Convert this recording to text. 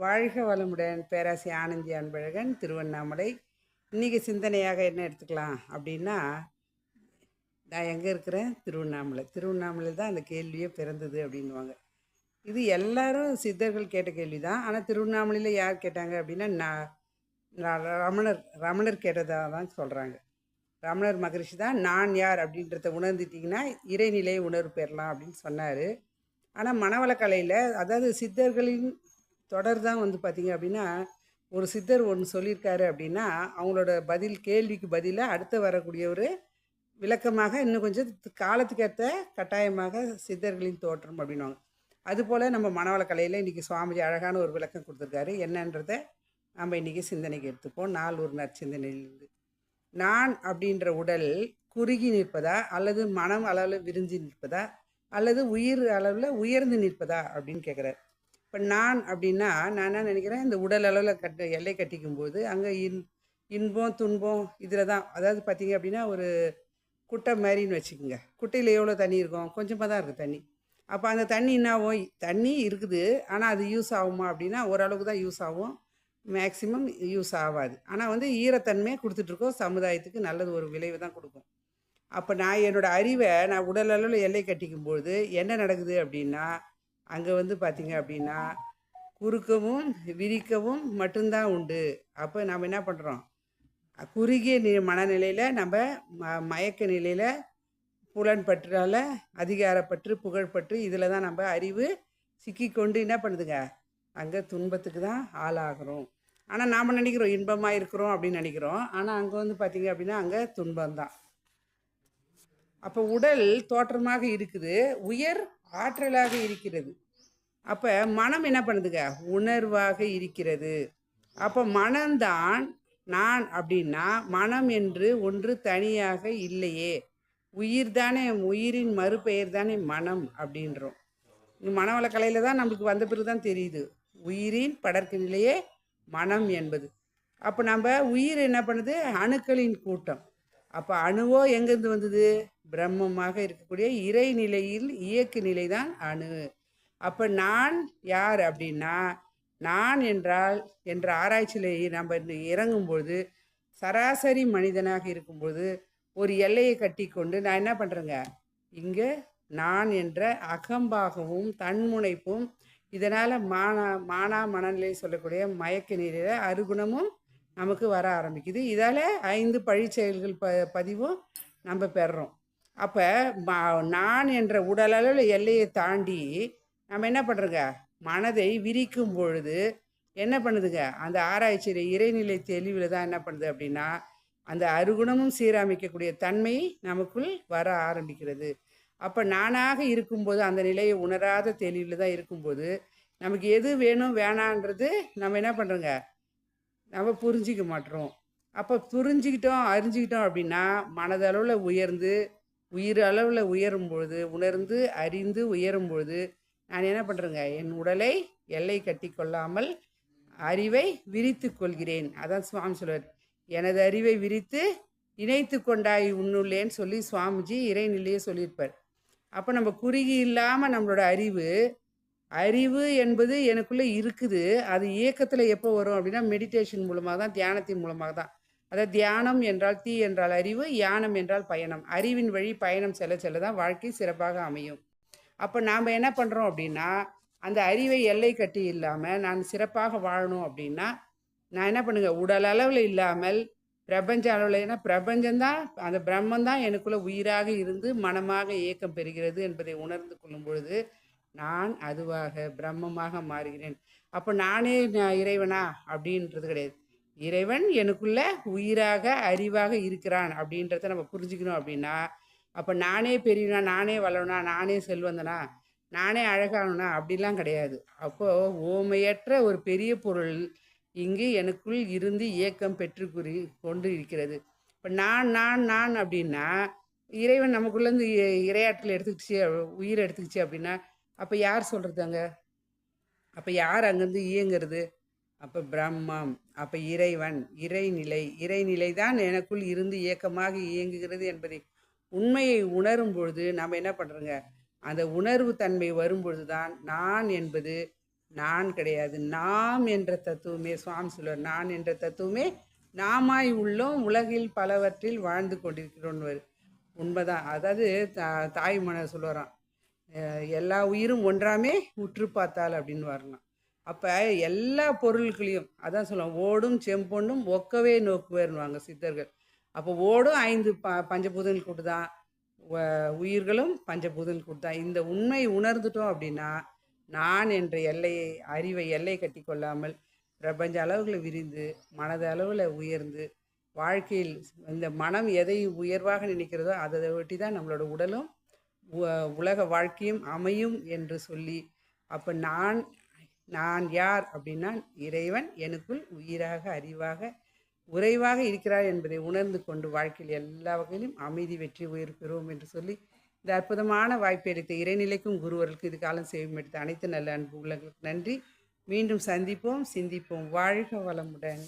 வாழ்க வளமுடன் பேராசி ஆனந்தி அன்பழகன் திருவண்ணாமலை. இன்றைக்கி சிந்தனையாக என்ன எடுத்துக்கலாம் அப்படின்னா நான் எங்கே இருக்கிறேன் திருவண்ணாமலை. திருவண்ணாமலை தான் அந்த கேள்வியே பிறந்தது அப்படின்வாங்க இது எல்லாரும் சித்தர்கள் கேட்ட கேள்வி தான் ஆனால் திருவண்ணாமலையில் யார் கேட்டாங்க அப்படின்னா நான் ரமணர் ரமணர் கேட்டதாக தான் சொல்கிறாங்க ரமணர் மகரிஷி தான் நான் யார்? அப்படின்றத உணர்ந்துட்டிங்கன்னா இறைநிலையை உணர்வு பெறலாம் அப்படின்னு சொன்னார். ஆனால் மனவளக்கலையில் அதாவது சித்தர்களின் தொடர் தான் வந்து பார்த்திங்க அப்படின்னா ஒரு சித்தர் ஒன்று சொல்லியிருக்காரு அப்படின்னா அவங்களோட பதில் கேள்விக்கு பதிலாக அடுத்து வரக்கூடிய ஒரு விளக்கமாக இன்னும் கொஞ்சம் காலத்துக்கேற்ற கட்டாயமாக சித்தர்களின் தோற்றம் அப்படின்வாங்க அதுபோல் நம்ம மனவள கலையில் இன்றைக்கி சுவாமிஜி அழகான ஒரு விளக்கம் கொடுத்துருக்காரு. என்னன்றதை நம்ம இன்றைக்கி சிந்தனைக்கு எடுத்துப்போம். நாள் ஒரு நற்சிந்தனையிலிருந்து நான் அப்படின்ற உடல் குறுகி நிற்பதா அல்லது மனம் அளவில் விரிஞ்சு நிற்பதா அல்லது உயிர் அளவில் உயர்ந்து நிற்பதா அப்படின்னு கேட்குறாரு இப்போ நான் அப்படின்னா நான் என்ன நினைக்கிறேன் இந்த உடல் அளவில் கட்ட எல்லை கட்டிக்கும் போது அங்கே இன் இன்பம் துன்பம் இதில் தான் அதாவது பார்த்தீங்க அப்படின்னா ஒரு குட்டை மாதிரின்னு வச்சுக்கோங்க. குட்டையில் எவ்வளோ தண்ணி இருக்கும்? கொஞ்சமாக தான் இருக்குது தண்ணி. அப்போ அந்த தண்ணி என்ன ஆகும்? தண்ணி இருக்குது ஆனால் அது யூஸ் ஆகுமா அப்படின்னா ஓரளவுக்கு தான் யூஸ் ஆகும். மேக்ஸிமம் யூஸ் ஆகாது. ஆனால் வந்து ஈரத்தன்மையை கொடுத்துட்ருக்கோம் சமுதாயத்துக்கு நல்லது ஒரு விளைவு தான் கொடுக்கும். அப்போ நான் என்னோடய அறிவை நான் உடல் அளவில் எல்லை கட்டிக்கும்போது என்ன நடக்குது அப்படின்னா அங்கே வந்து பார்த்தீங்க அப்படின்னா குறுக்கவும் விரிக்கவும் மட்டும்தான் உண்டு. அப்போ நம்ம என்ன பண்ணுறோம் குறுகிய நி மனநிலையில் நம்ம ம மயக்க நிலையில் புலன் பற்றால அதிகாரப்பற்று புகழ்பற்று இதில் தான் நம்ம அறிவு சிக்கிக்கொண்டு என்ன பண்ணுதுங்க? அங்கே துன்பத்துக்கு தான் ஆளாகிறோம். ஆனால் நாம் நினைக்கிறோம் இன்பமாக இருக்கிறோம் அப்படின்னு நினைக்கிறோம். ஆனால் அங்கே வந்து பார்த்திங்க அப்படின்னா அங்கே துன்பம்தான். அப்போ உடல் தோற்றமாக இருக்குது. உயர் ஆற்றலாக இருக்கிறது. அப்போ மனம் என்ன பண்ணுதுங்க? உணர்வாக இருக்கிறது. அப்போ மனம்தான் நான் அப்படின்னா மனம் என்று ஒன்று தனியாக இல்லையே. உயிர் தானே உயிரின் மறுபெயர் தானே மனம் அப்படின்றோம். மனவளக்கலையில் தான் நம்மளுக்கு வந்த பிறகு தான் தெரியுது. உயிரின் படர்க்கு நிலையே மனம் என்பது. அப்போ நம்ம உயிர் என்ன பண்ணுது? அணுக்களின் கூட்டம். அப்போ அணுவோ எங்கேருந்து வந்தது? பிரம்மமாக இருக்கக்கூடிய இறைநிலையில் இயக்கு நிலை தான் அணு. அப்போ நான் யார் அப்படின்னா நான் என்றால் என்ற ஆராய்ச்சியிலேயே நம்ம இறங்கும்பொழுது சராசரி மனிதனாக இருக்கும்போது ஒரு எல்லையை கட்டி கொண்டு நான் என்ன பண்ணுறேங்க இங்கே நான் என்ற அகம்பாகவும் தன்முனைப்பும் இதனால் மானா மானா மனநிலை சொல்லக்கூடிய மயக்க நிலையில் அருகுணமும் நமக்கு வர ஆரம்பிக்குது. இதால் ஐந்து பழிச்செயல்கள் ப பதிவும் நம்ம பெறுறோம். அப்போ நான் என்ற உடலளவில் எல்லையை தாண்டி நம்ம என்ன பண்ணுறோங்க மனதை விரிக்கும் பொழுது என்ன பண்ணுதுங்க? அந்த ஆராய்ச்சியில் இறைநிலை தெளிவில் தான் என்ன பண்ணுது அப்படின்னா அந்த அருகுணமும் சீரமைக்கக்கூடிய தன்மை நமக்குள் வர ஆரம்பிக்கிறது. அப்போ நானாக இருக்கும்போது அந்த நிலையை உணராத தெளிவில் தான் இருக்கும்போது நமக்கு எது வேணும் வேணான்றது நம்ம என்ன பண்ணுறோங்க நம்ம புரிஞ்சிக்க மாட்டோம் அப்போ புரிஞ்சுக்கிட்டோம் அறிஞ்சிக்கிட்டோம் அப்படின்னா மனதளவில் உயர்ந்து உயிர் அளவில் உயரும் பொழுது உணர்ந்து அறிந்து உயரும் பொழுது நான் என்ன பண்ணுறேங்க என் உடலை எல்லை கட்டி கொள்ளாமல் அறிவை விரித்து கொள்கிறேன். அதான் சுவாமி சொல்வார் எனது அறிவை விரித்து இணைத்து கொண்டாய் உன்னுள்ளேன்னு சொல்லி சுவாமிஜி இறைநிலையே சொல்லியிருப்பார். அப்போ நம்ம குறுகி இல்லாமல் நம்மளோட அறிவு அறிவு என்பது எனக்குள்ளே இருக்குது. அது இயக்கத்தில் எப்போ வரும் அப்படின்னா மெடிடேஷன் மூலமாக தான் தியானத்தின் மூலமாக தான் அதாவது தியானம் என்றால் தீ என்றால் அறிவு யானம் என்றால் பயணம். அறிவின் வழி பயணம் செல்ல செல்ல தான் வாழ்க்கை சிறப்பாக அமையும். அப்போ நாம் என்ன பண்ணுறோம் அப்படின்னா அந்த அறிவை எல்லை கட்டி இல்லாமல் நான் சிறப்பாக வாழணும் அப்படின்னா நான் என்ன பண்ணுங்க உடல் அளவில் இல்லாமல் பிரபஞ்ச அளவில் ஏன்னா பிரபஞ்சம்தான் அந்த பிரம்மந்தான் எனக்குள்ளே உயிராக இருந்து மனமாக இயக்கம் பெறுகிறது என்பதை உணர்ந்து கொள்ளும் பொழுது நான் அதுவாக பிரம்மமாக மாறுகிறேன். அப்போ நானே இறைவனா? அப்படின்றது கிடையாது. இறைவன் எனக்குள்ள உயிராக அறிவாக இருக்கிறான் அப்படின்றத நம்ம புரிஞ்சுக்கணும் அப்படின்னா அப்போ நானே பெரியவனா நானே வளவனா நானே செல்வந்தனா நானே அழகானனா? அப்படிலாம் கிடையாது. அப்போது ஓமையற்ற ஒரு பெரிய பொருள் இங்கு எனக்குள் இருந்து இயக்கம் பெற்றுக்குறி கொண்டு இருக்கிறது. இப்போ நான் நான் நான் அப்படின்னா இறைவன் நமக்குள்ளேருந்து இரையாற்றல் எடுத்துக்கிச்சு உயிர் எடுத்துக்கிச்சு அப்படின்னா அப்போ யார் சொல்கிறது அப்போ யார் அங்கேருந்து இயங்குறது? அப்போ பிரம்மம் அப்போ இறைவன் இறைநிலை. இறைநிலை தான் எனக்குள் இருந்து இயக்கமாக இயங்குகிறது என்பதை உண்மையை உணரும் பொழுது நாம் என்ன பண்ணுறோங்க அந்த உணர்வு தன்மை வரும்பொழுது தான் நான் என்பது நான் கிடையாது. நாம் என்ற தத்துவமே சுவாமி சொல்லுவார் நான் என்ற தத்துவமே நாமாய் உள்ளோம் உலகில் பலவற்றில் வாழ்ந்து கொண்டிருக்கிறோன்னு உண்மைதான். அதாவது தா தாய் சொல்லுவாராம் எல்லா உயிரும் ஒன்றாமே உற்று பார்த்தால் அப்படின்னு வரலாம். அப்போ எல்லா பொருட்களையும் அதான் சொல்லுவோம் ஓடும் செம்பொண்ணும் ஒக்கவே நோக்குவேர்னுவாங்க சித்தர்கள். அப்போ ஓடும் ஐந்து ப பஞ்சபூதங்கள் கூட்டு தான் வ- உயிர்களும் பஞ்சபூதங்கள் கூட்டு தான் இந்த உண்மை உணர்ந்துட்டோம் அப்படின்னா நான் என்ற எல்லையை அறிவை எல்லை கட்டி கொள்ளாமல் பிரபஞ்ச அளவுகளை விரிந்து மனது அளவில் உயர்ந்து வாழ்க்கையில் இந்த மனம் எதை உயர்வாக நினைக்கிறதோ அதை ஒட்டி தான் நம்மளோட உடலும் உலக வாழ்க்கையும் அமையும் என்று சொல்லி அப்போ நான் நான் யார் அப்படின்னா இறைவன் எனக்குள் உயிராக அறிவாக உறைவாக இருக்கிறார் என்பதை உணர்ந்து கொண்டு வாழ்க்கையில் எல்லா வகையிலும் அமைதி வெற்றி உயிர் பெறுவோம் என்று சொல்லி இந்த அற்புதமான வாய்ப்பை எடுத்த இறைநிலைக்கும் குருவர்களுக்கு இது காலம் செய்யும் எடுத்த அனைத்து நல்ல அன்பு உள்ளங்களுக்கு நன்றி. மீண்டும் சந்திப்போம் சிந்திப்போம். வாழ்க வளமுடன்.